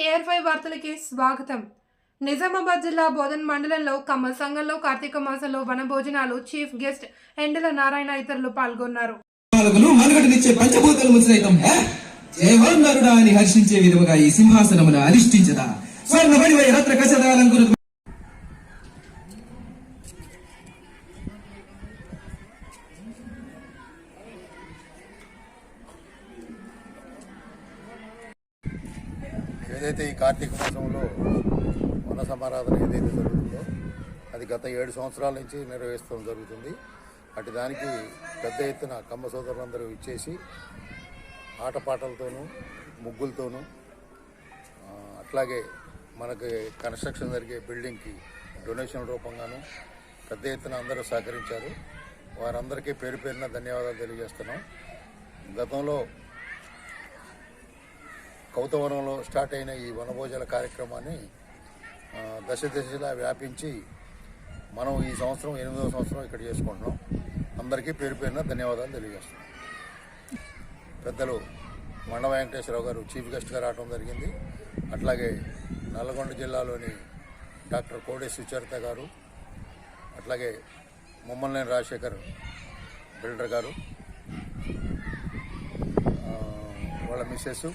KR five వార్తలకి స్వాగతం. నిజామాబాద్ జిల్లా బోధన్ మండలంలో కమ్మ సంఘంలో కార్తీక మాసంలో వన భోజనాలు చీఫ్ గెస్ట్ ఎండల నారాయణ ఇతరులు పాల్గొన్నారు. అని హర్షించే విధముగా ఈ సింహాసనమును అధిష్ఠించదా? స్వర్ణ బడివై ఏదైతే ఈ కార్తీక మాసంలో వన సమారాధన ఏదైతే జరుగుతుందో అది గత ఏడు సంవత్సరాల నుంచి నిర్వహిస్తడం జరుగుతుంది. అటు దానికి పెద్ద ఎత్తున కమ్మ సోదరులందరూ ఇచ్చేసి ఆటపాటలతోనూ ముగ్గులతోనూ అట్లాగే మనకి కన్స్ట్రక్షన్ జరిగే బిల్డింగ్కి డొనేషన్ రూపంగాను పెద్ద ఎత్తున అందరూ సహకరించారు. వారందరికీ పేరు పేరున ధన్యవాదాలు తెలియజేస్తున్నాం. గతంలో కౌతవనంలో స్టార్ట్ అయిన ఈ వనభోజన కార్యక్రమాన్ని దశ దశలా వ్యాపించి మనం ఈ సంవత్సరం ఎనిమిదవ సంవత్సరం ఇక్కడ చేసుకుంటున్నాం. అందరికీ పేరు పేరున ధన్యవాదాలు తెలియజేస్తున్నాం. పెద్దలు మండ వెంకటేశ్వరరావు గారు చీఫ్ గెస్ట్గా రావడం జరిగింది. అట్లాగే నల్లగొండ జిల్లాలోని డాక్టర్ కోడే సుచరిత గారు అట్లాగే ముమ్మల్నేని రాజశేఖర్ బిల్డర్ గారు వాళ్ళ మిస్సెస్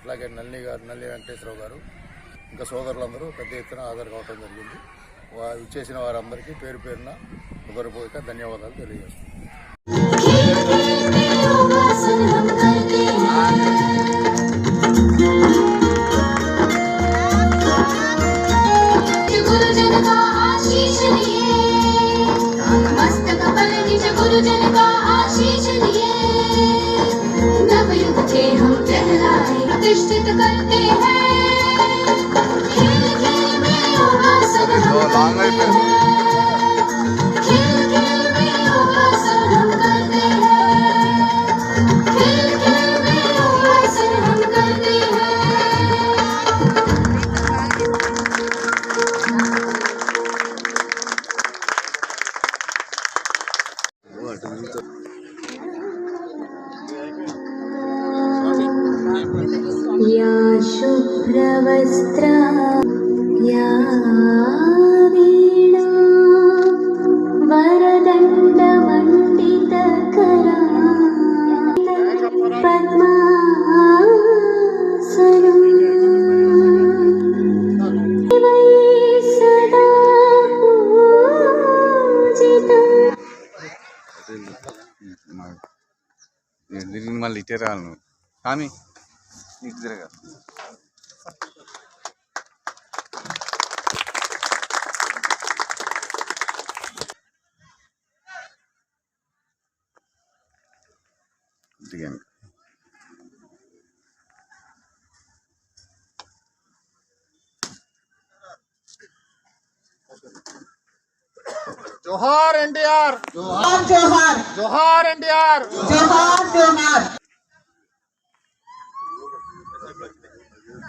అట్లాగే నల్లి గారు నల్లి వెంకటేశ్వరరావు గారు ఇంకా సోదరులందరూ పెద్ద ఎత్తున హాజరు కావడం జరిగింది వారు ఇచ్చేసిన వారందరికీ పేరు పేరున హృదయపూర్వక ధన్యవాదాలు తెలియజేస్తున్నాను योगासन हम करते हैं गुरुजन का आशीष लिए प्रतिष्ठित करते हैं। खेल खेल में योगासन हम शुभ्रवस्त्रा या वीणा वरदण्डमण्डितकरा पद्मासनम् वै सदा पूजिता దీనికి మళ్ళీ ఇటే రాను స్వామి ఇటు తిరగా దిగాను జోహార్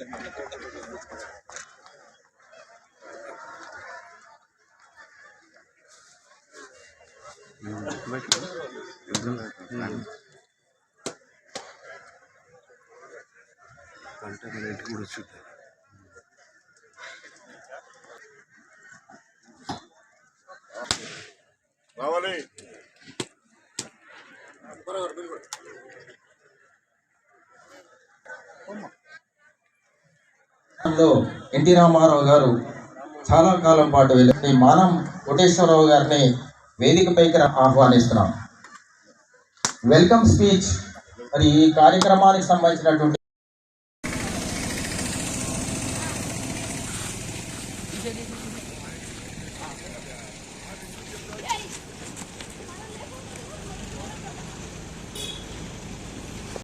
జోహార్ జోహార్ ఎన్టీఆర్ జోహార్ జోహార్ రావాలి ప్రాంతంలో ఎన్టీ రామారావు గారు చాలా కాలం పాటు వెళ్ళి మానం కోటేశ్వరరావు గారిని వేదికపైకి ఆహ్వానిస్తున్నాం. Welcome speech. మరి ఈ కార్యక్రమానికి సంబంధించినటువంటి